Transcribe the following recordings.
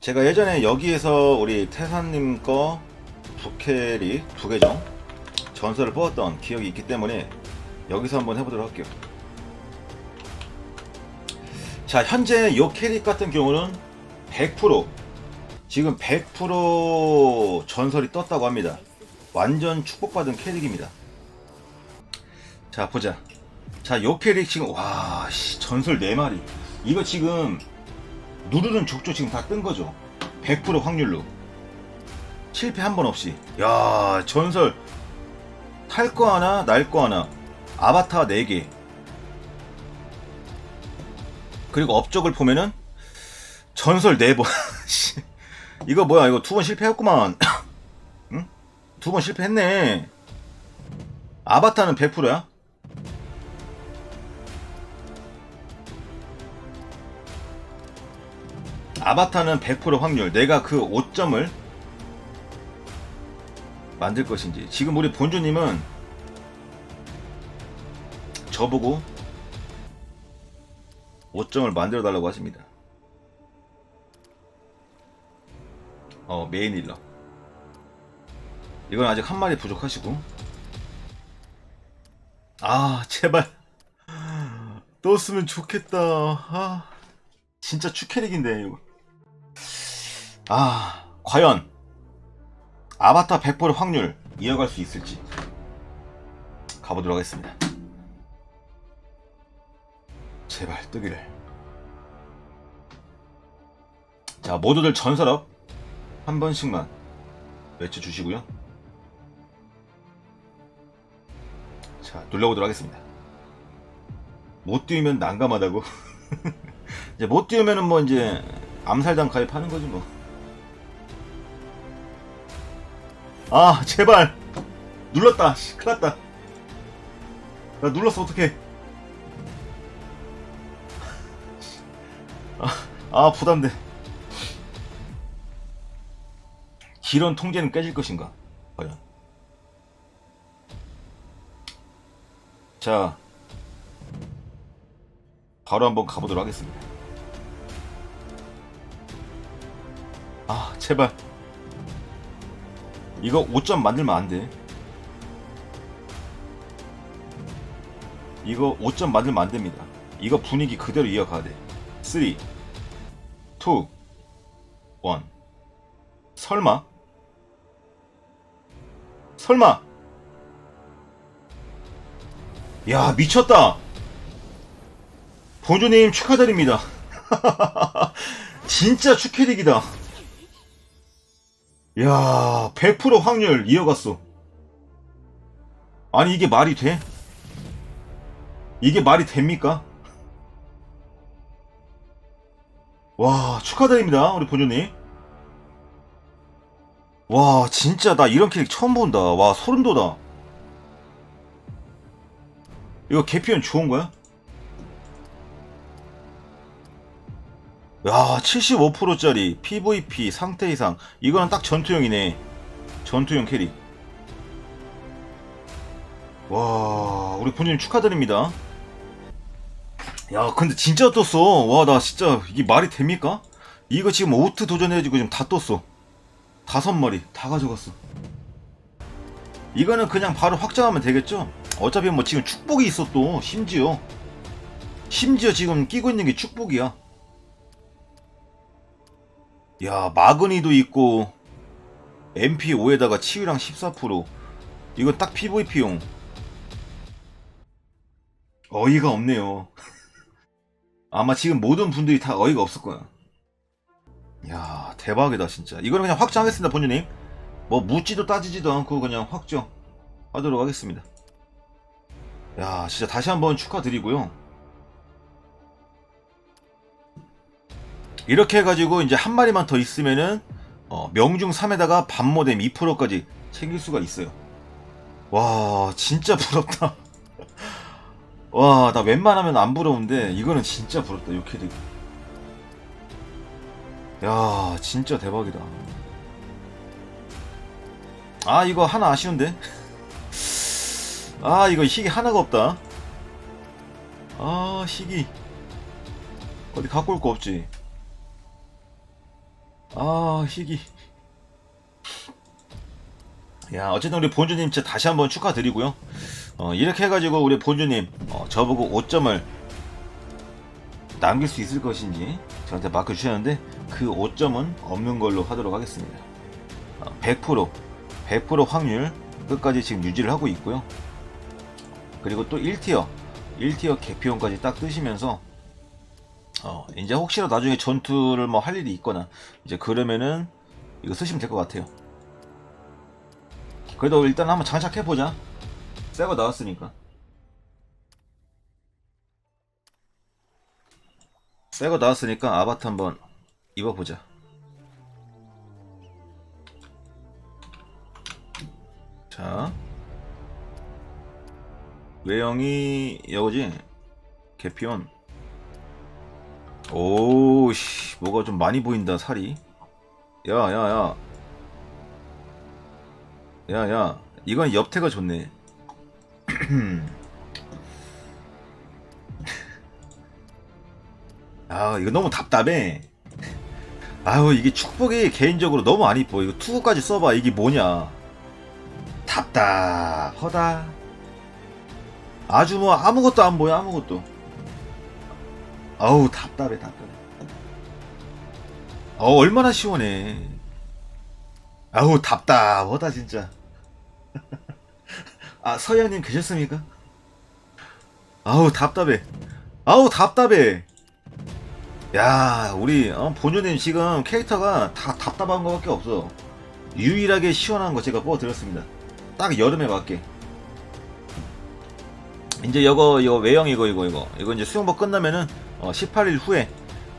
제가 예전에 여기에서 우리 태산님 거 부캐리 두 계정 전설을 뽑았던 기억이 있기 때문에 여기서 한번 해보도록 할게요. 자, 현재 요 캐릭 같은 경우는 100% 지금 100% 전설이 떴다고 합니다. 완전 축복받은 캐릭입니다. 자, 보자. 자, 요 캐릭 지금 와, 씨, 전설 4마리. 이거 지금 누르는 족조 지금 다 뜬 거죠. 100% 확률로. 실패 한 번 없이. 야, 전설 탈 거 하나, 날 거 하나. 아바타 4개. 그리고 업적을 보면은 전설 4번. 씨. 이거 뭐야? 이거 두 번 실패했구만. 응? 두 번 실패했네. 아바타는 100%야? 아바타는 100% 확률. 내가 그 5점을 만들 것인지. 지금 우리 본주님은 저보고 5점을 만들어 달라고 하십니다. 어, 메인 힐러. 이건 아직 한 마리 부족하시고. 아, 제발. 떴으면 좋겠다. 아, 진짜 추캐릭인데, 이거. 아, 과연 아바타 100% 확률 이어갈 수 있을지 가보도록 하겠습니다. 제발 뜨기를. 자, 모두들 전설업 한 번씩만 외쳐주시고요. 자, 눌러보도록 하겠습니다. 못 띄우면 난감하다고. 이제 못 띄우면은 뭐 이제 암살당 가입하는 거지 뭐. 아, 제발. 눌렀다. 씨, 큰일 났다. 나 눌렀어, 어떡해. 아, 아, 부담돼. 기런 통제는 깨질 것인가? 과연. 자, 바로 한번 가보도록 하겠습니다. 아, 제발. 이거 5점 만들면 안 돼. 이거 5점 만들면 안 됩니다. 이거 분위기 그대로 이어가야 돼. 3, 2, 1. 설마? 설마? 야, 미쳤다! 본주님 축하드립니다. 진짜 축캐릭이다. 야, 100% 확률 이어갔어. 아니, 이게 말이 돼? 이게 말이 됩니까? 와, 축하드립니다, 우리 본주님. 와, 진짜 나 이런 캐릭 처음 본다. 와, 소름 돋아. 이거 개피언 좋은 거야? 야, 75%짜리 PVP 상태 이상. 이거는 딱 전투용이네. 전투용 캐릭. 와, 우리 본주님 축하드립니다. 야, 근데 진짜 떴어. 와, 나 진짜 이게 말이 됩니까? 이거 지금 오트 도전해가지고 지금 다 떴어. 다섯 마리 다 가져갔어. 이거는 그냥 바로 확정하면 되겠죠? 어차피 뭐 지금 축복이 있어 또 심지어 심지어 지금 끼고 있는 게 축복이야. 야 마그니도 있고 MP5에다가 치유량 14% 이건 딱 PVP용 어이가 없네요. 아마 지금 모든 분들이 다 어이가 없을 거야. 야 대박이다 진짜. 이거는 그냥 확정하겠습니다 본주님. 뭐 묻지도 따지지도 않고 그냥 확정 하도록 하겠습니다. 야 진짜 다시 한번 축하드리고요. 이렇게 해가지고 이제 한 마리만 더 있으면은 어, 명중 3에다가 반모뎀 2%까지 챙길 수가 있어요. 와 진짜 부럽다. 와 나 웬만하면 안 부러운데 이거는 진짜 부럽다 요 캐릭. 야 진짜 대박이다. 아 이거 하나 아쉬운데. 아 이거 희귀 하나가 없다. 아 희귀 어디 갖고 올 거 없지. 아 희귀. 야 어쨌든 우리 본주님 진짜 다시 한번 축하드리고요. 어, 이렇게 해가지고 우리 본주님 어, 저보고 5점을 남길 수 있을 것인지 저한테 마크 주셨는데 그 5점은 없는 걸로 하도록 하겠습니다. 어, 100% 100% 확률 끝까지 지금 유지를 하고 있고요. 그리고 또 1티어 1티어 개피온까지 딱 뜨시면서 어, 이제 혹시라도 나중에 전투를 뭐 할 일이 있거나 이제 그러면은 이거 쓰시면 될 것 같아요. 그래도 일단 한번 장착해 보자. 새거 나왔으니까. 새거 나왔으니까 아바타 한번 입어보자. 자, 외형이 여거지? 개피온. 오씨 뭐가 좀 많이 보인다 살이. 야야야. 야야. 이건 옆태가 좋네. 아 이거 너무 답답해. 아유 이게 축복이 개인적으로 너무 안 이뻐 이거 투구까지 써봐. 이게 뭐냐. 답답하다. 아주 뭐 아무것도 안 보여 아무것도 아우 답답해 답답해. 어 얼마나 시원해. 아우 답답하다 진짜. 아 서현님 계셨습니까? 아우 답답해. 아우 답답해. 야 우리 어, 본주님 지금 캐릭터가 다 답답한 거 밖에 없어. 유일하게 시원한 거 제가 뽑아드렸습니다. 딱 여름에 맞게 이제 이거 이거 외형 이거 이거 이거 이거 이제 수영복 끝나면은 어, 18일 후에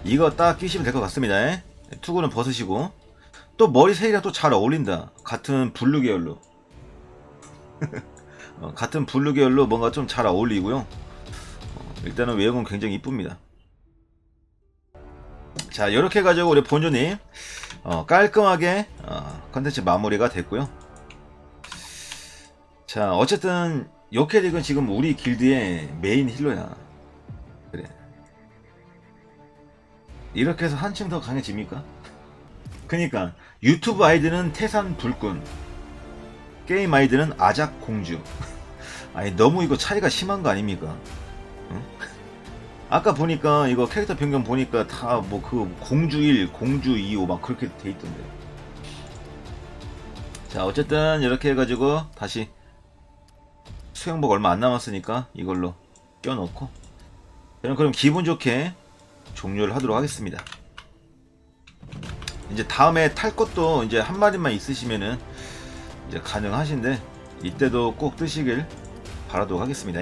이거 딱 끼시면 될 것 같습니다. 예? 투구는 벗으시고 또 머리 색이랑 또 잘 어울린다. 같은 블루 계열로 어, 같은 블루 계열로 뭔가 좀 잘 어울리고요. 어, 일단은 외형은 굉장히 이쁩니다. 자 이렇게 가지고 우리 본주님 어, 깔끔하게 어, 컨텐츠 마무리가 됐고요. 자 어쨌든 요캐릭은 지금 우리 길드의 메인 힐러야. 그래. 이렇게 해서 한층 더 강해집니까? 그니까 유튜브 아이디는 태산 불꾼 게임 아이디는 아작 공주 아니 너무 이거 차이가 심한 거 아닙니까? 응? 아까 보니까 이거 캐릭터 변경 보니까 다 뭐 그 공주 1, 공주 2, 5막 그렇게 돼 있던데 자 어쨌든 이렇게 해가지고 다시 수영복 얼마 안 남았으니까 이걸로 껴놓고 저는 그럼 기분 좋게 종료를 하도록 하겠습니다. 이제 다음에 탈 것도 이제 한 마리만 있으시면은 이제 가능하신데 이때도 꼭 뜨시길 바라도록 하겠습니다.